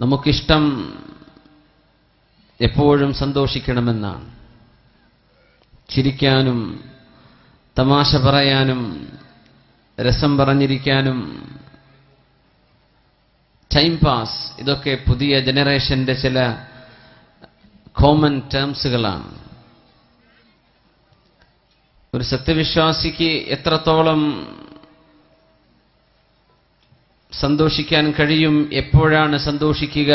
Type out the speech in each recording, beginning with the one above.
നമുക്കിഷ്ടം എപ്പോഴും സന്തോഷിക്കണമെന്നാണ്. ചിരിക്കാനും തമാശ പറയാനും രസം പറഞ്ഞിരിക്കാനും ടൈം പാസ് ഇതൊക്കെ പുതിയ ജനറേഷന്റെ ചില കോമൺ ടേംസുകളാണ്. ഒരു സത്യവിശ്വാസിക്ക് എത്രത്തോളം സന്തോഷിക്കാൻ കഴിയും എപ്പോഴാണ് സന്തോഷിക്കുക?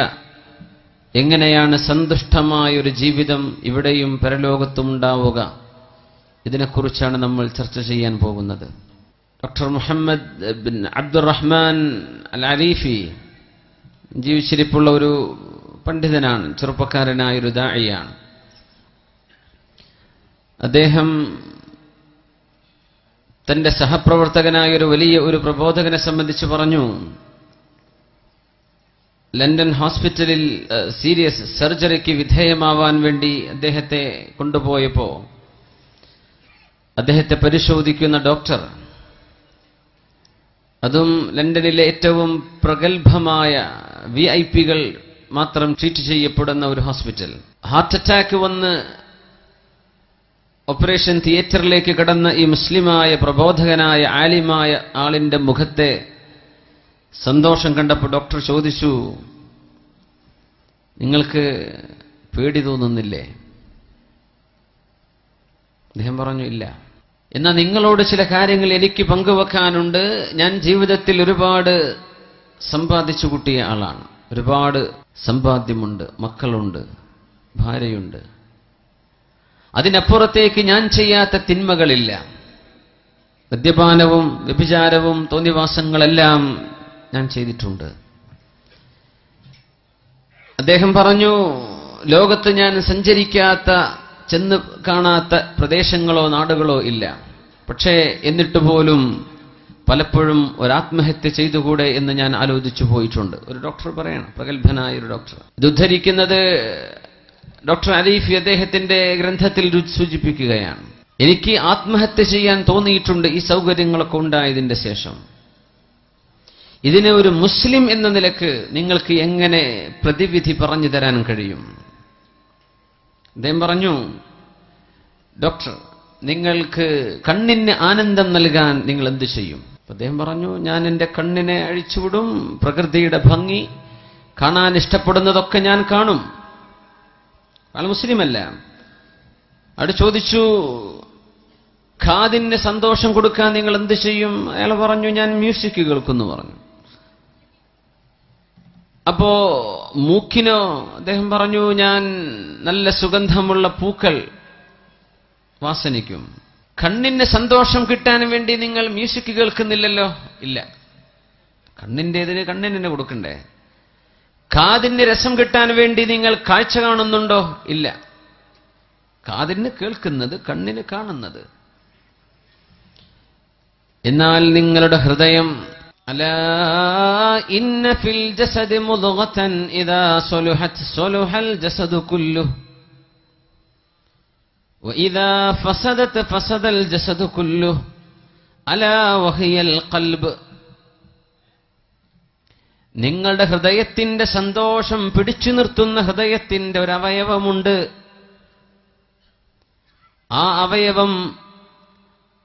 എങ്ങനെയാണ് സന്തുഷ്ടമായൊരു ജീവിതം ഇവിടെയും പരലോകത്തും ഉണ്ടാവുക ഇതിനെക്കുറിച്ചാണ് നമ്മൾ ചർച്ച ചെയ്യാൻ പോകുന്നത്. Doctor Muhammad bin Abdurrahman al Arifi ജീവിച്ചിരിപ്പുള്ള ഒരു പണ്ഡിതനാണ് ചെറുപ്പക്കാരനായൊരു ദാഴിയാണ് അദ്ദേഹം തന്റെ സഹപ്രവർത്തകനായ ഒരു വലിയ ഒരു പ്രബോധകനെ സംബന്ധിച്ച് പറഞ്ഞു. ലണ്ടൻ ഹോസ്പിറ്റലിൽ സീരിയസ് സർജറിക്ക് വിധേയമാവാൻ വേണ്ടി അദ്ദേഹത്തെ കൊണ്ടുപോയപ്പോ അദ്ദേഹത്തെ പരിശോധിക്കുന്ന ഡോക്ടർ അതും ലണ്ടനിലെ ഏറ്റവും പ്രഗത്ഭമായ വി ഐ പികൾ മാത്രം ട്രീറ്റ് ചെയ്യപ്പെടുന്ന ഒരു ഹോസ്പിറ്റൽ. ഹാർട്ട് അറ്റാക്ക് വന്ന് ഓപ്പറേഷൻ തിയേറ്ററിലേക്ക് കടന്ന ഈ മുസ്ലിമായ പ്രബോധകനായ ആലിമായ ആളിന്റെ മുഖത്തെ സന്തോഷം കണ്ടപ്പോൾ ഡോക്ടർ ചോദിച്ചു നിങ്ങൾക്ക് പേടി തോന്നുന്നില്ലേ? അദ്ദേഹം പറഞ്ഞു ഇല്ല. എന്നാൽ നിങ്ങളോട് ചില കാര്യങ്ങൾ എനിക്ക് പങ്കുവെക്കാനുണ്ട്. ഞാൻ ജീവിതത്തിൽ ഒരുപാട് സമ്പാദിച്ചു കൂട്ടിയ ആളാണ്. ഒരുപാട് സമ്പാദ്യമുണ്ട് മക്കളുണ്ട് ഭാര്യയുണ്ട്. അതിനപ്പുറത്തേക്ക് ഞാൻ ചെയ്യാത്ത തിന്മകളില്ല. മദ്യപാനവും വ്യഭിചാരവും തോന്നിവാസങ്ങളെല്ലാം ഞാൻ ചെയ്തിട്ടുണ്ട്. അദ്ദേഹം പറഞ്ഞു ലോകത്ത് ഞാൻ സഞ്ചരിക്കാത്ത ചെന്ന് കാണാത്ത പ്രദേശങ്ങളോ നാടുകളോ ഇല്ല. പക്ഷേ എന്നിട്ട് പോലും പലപ്പോഴും ഒരാത്മഹത്യ ചെയ്തുകൂടെ എന്ന് ഞാൻ ആലോചിച്ചു പോയിട്ടുണ്ട്. ഒരു ഡോക്ടർ പറയണം പ്രഗത്ഭനായ ഒരു ഡോക്ടർ. ഇത് ഉദ്ധരിക്കുന്നത് ഡോക്ടർ അലീഫ് അദ്ദേഹത്തിന്റെ ഗ്രന്ഥത്തിൽ സൂചിപ്പിക്കുകയാണ്. എനിക്ക് ആത്മഹത്യ ചെയ്യാൻ തോന്നിയിട്ടുണ്ട് ഈ സൗകര്യങ്ങളൊക്കെ ഉണ്ടായതിന്റെ ശേഷം. ഇതിനെ ഒരു മുസ്ലിം എന്ന നിലയ്ക്ക് നിങ്ങൾക്ക് എങ്ങനെ പ്രതിവിധി പറഞ്ഞു തരാൻ കഴിയും? അദ്ദേഹം പറഞ്ഞു ഡോക്ടർ നിങ്ങൾക്ക് കണ്ണിന് ആനന്ദം നൽകാൻ നിങ്ങൾ എന്ത് ചെയ്യും? അദ്ദേഹം പറഞ്ഞു ഞാൻ എന്റെ കണ്ണിനെ അഴിച്ചുവിടും പ്രകൃതിയുടെ ഭംഗി കാണാൻ ഇഷ്ടപ്പെടുന്നതൊക്കെ ഞാൻ കാണും. ആൾ മുസ്ലിമല്ല. അവിടെ ചോദിച്ചു ഖാദിന് സന്തോഷം കൊടുക്കാൻ നിങ്ങൾ എന്ത് ചെയ്യും? അയാൾ പറഞ്ഞു ഞാൻ മ്യൂസിക് കേൾക്കുന്നു പറഞ്ഞു. അപ്പോ മൂക്കിനോ അദ്ദേഹം പറഞ്ഞു ഞാൻ നല്ല സുഗന്ധമുള്ള പൂക്കൾ വാസനിക്കും. കണ്ണിന് സന്തോഷം കിട്ടാൻ വേണ്ടി നിങ്ങൾ മ്യൂസിക് കേൾക്കുന്നില്ലല്ലോ? ഇല്ല. കണ്ണിന്റെതിന് കണ്ണിന് കൊടുക്കണ്ടേ? കാതിന് രസം കിട്ടാൻ വേണ്ടി നിങ്ങൾ കാഴ്ച കാണുന്നുണ്ടോ ഇല്ല കാതിന് കേൾക്കുന്നത് കണ്ണിന് കാണുന്നത് എന്നാൽ നിങ്ങളുടെ ഹൃദയം അലാ ഇന്ന ഫിൽ ജസദി മുദ്ഗതൻ ഇദാ സലുഹത് സലുഹൽ ജസദു കുല്ലുഹു وإذا فسدت فسد الجسد كله ألا وهي القلب നിങ്ങളുടെ ഹൃദയത്തിന്റെ സന്തോഷം പിടിച്ചു നിർത്തുന്ന ഹൃദയത്തിന്റെ ഒരു അവയവമുണ്ട് ആ അവയവം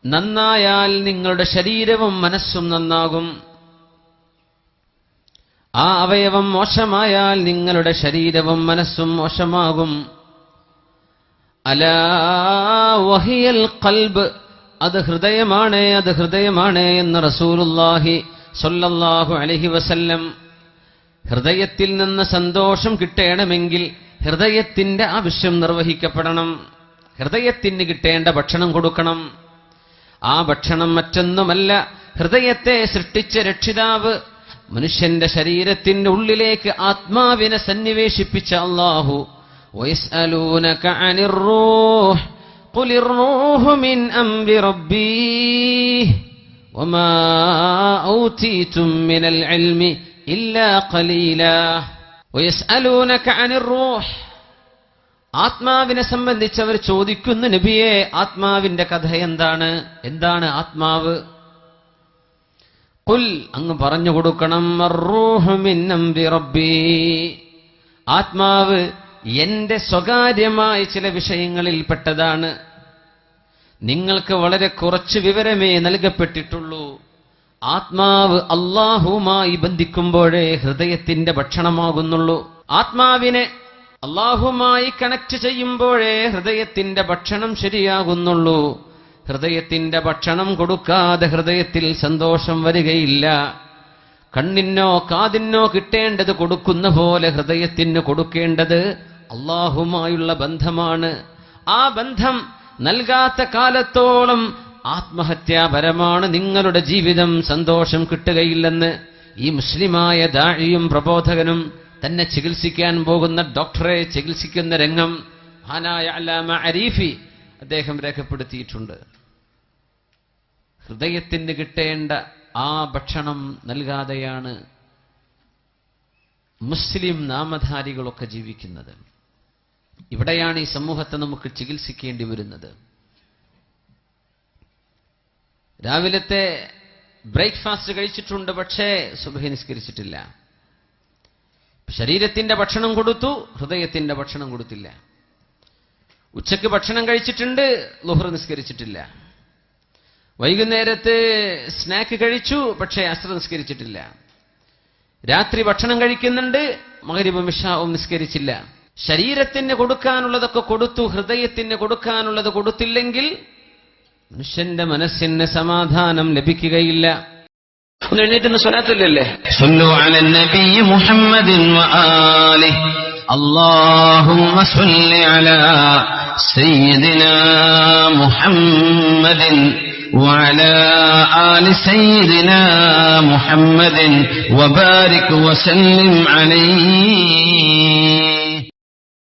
നന്നായാൽ നിങ്ങളുടെ ശരീരവും മനസ്സും നന്നാകും. ആ അവയവം മോശമായാൽ നിങ്ങളുടെ ശരീരവും മനസ്സും മോശമാകും. അലാ വഹിയൽ കൽബ് അത് ഹൃദയമാണ് അത് ഹൃദയമാണ് എന്ന് റസൂലുല്ലാഹി സൊല്ലാഹു അലഹി വസല്ലം ഹൃദയത്തിൽ നിന്ന് സന്തോഷം കിട്ടണമെങ്കിൽ ഹൃദയത്തിന്റെ ആവശ്യം നിർവഹിക്കപ്പെടണം ഹൃദയത്തിന് കിട്ടേണ്ട ഭക്ഷണം കൊടുക്കണം ആ ഭക്ഷണം മറ്റൊന്നുമല്ല ഹൃദയത്തെ സൃഷ്ടിച്ച രക്ഷിതാവ് മനുഷ്യന്റെ ശരീരത്തിന്റെ ഉള്ളിലേക്ക് ആത്മാവിനെ സന്നിവേശിപ്പിച്ച അള്ളാഹു ويسألونك عن الروح قل الروح من أمر ربي وما أوتيتم من العلم إلا قليلا ويسألونك عن الروح ആത്മാവിനെ സംബന്ധിച്ച് അവർ ചോദിക്കുന്നു നബിയെ ആത്മാവിന്റെ കഥ എന്താണ് എന്താണ് ആത്മാവ് കുൽ അങ്ങ് പറഞ്ഞു കൊടുക്കണം "അർറൂഹു മിൻ അംരി റബ്ബി." ആത്മാവ് എന്റെ സ്വകാര്യമായ ചില വിഷയങ്ങളിൽ പെട്ടതാണ് നിങ്ങൾക്ക് വളരെ കുറച്ച് വിവരമേ നൽകപ്പെട്ടിട്ടുള്ളൂ ആത്മാവ് അള്ളാഹുമായി ബന്ധിക്കുമ്പോഴേ ഹൃദയത്തിന്റെ ഭക്ഷണമാകുന്നുള്ളൂ. ആത്മാവിനെ അള്ളാഹുമായി കണക്ട് ചെയ്യുമ്പോഴേ ഹൃദയത്തിന്റെ ഭക്ഷണം ശരിയാകുന്നുള്ളൂ. ഹൃദയത്തിന്റെ ഭക്ഷണം കൊടുക്കാതെ ഹൃദയത്തിൽ സന്തോഷം വരികയില്ല. കണ്ണിനോ കാതിനോ കിട്ടേണ്ടത് കൊടുക്കുന്ന പോലെ ഹൃദയത്തിന് കൊടുക്കേണ്ടത് അള്ളാഹുമായുള്ള ബന്ധമാണ്. ആ ബന്ധം നൽകാത്ത കാലത്തോളം ആത്മഹത്യാപരമാണ് നിങ്ങളുടെ ജീവിതം. സന്തോഷം കിട്ടുകയില്ലെന്ന് ഈ മുസ്ലിമായ ദാഴിയും പ്രബോധകനും തന്നെ ചികിത്സിക്കാൻ പോകുന്ന ഡോക്ടറെ ചികിത്സിക്കുന്ന രംഗം മഹാനായ അല്ലാമ അരീഫി അദ്ദേഹം രേഖപ്പെടുത്തിയിട്ടുണ്ട്. ഹൃദയത്തിന് കിട്ടേണ്ട ആ ഭക്ഷണം നൽകാതെയാണ് മുസ്ലിം നാമധാരികളൊക്കെ ജീവിക്കുന്നത്. ഇവിടെയാണ് ഈ സമൂഹത്തെ നമുക്ക് ചികിത്സിക്കേണ്ടി വരുന്നത്. രാവിലത്തെ ബ്രേക്ക്ഫാസ്റ്റ് കഴിച്ചിട്ടുണ്ട് പക്ഷേ സുബഹി നിസ്കരിച്ചിട്ടില്ല. ശരീരത്തിന്റെ ഭക്ഷണം കൊടുത്തു ഹൃദയത്തിന്റെ ഭക്ഷണം കൊടുത്തില്ല. ഉച്ചയ്ക്ക് ഭക്ഷണം കഴിച്ചിട്ടുണ്ട് ലുഹർ നിസ്കരിച്ചിട്ടില്ല. വൈകുന്നേരത്ത് സ്നാക്ക് കഴിച്ചു പക്ഷേ അസ്ത്ര നിസ്കരിച്ചിട്ടില്ല. രാത്രി ഭക്ഷണം കഴിക്കുന്നുണ്ട് മകരിബും ഇഷാവും നിസ്കരിച്ചില്ല. ശരീരത്തിന് കൊടുക്കാനുള്ളതൊക്കെ കൊടുത്തു ഹൃദയത്തിന് കൊടുക്കാനുള്ളത് കൊടുത്തില്ലെങ്കിൽ മനുഷ്യന്റെ മനസ്സിന് സമാധാനം ലഭിക്കുകയില്ല ഒന്ന് എഴുന്നേറ്റ് സ്വലാത്തില്ലല്ലേ صلوا على النبي محمد وآله اللهم صل على سيدنا محمد وعلى آل سيدنا محمد وبارك وسلم عليه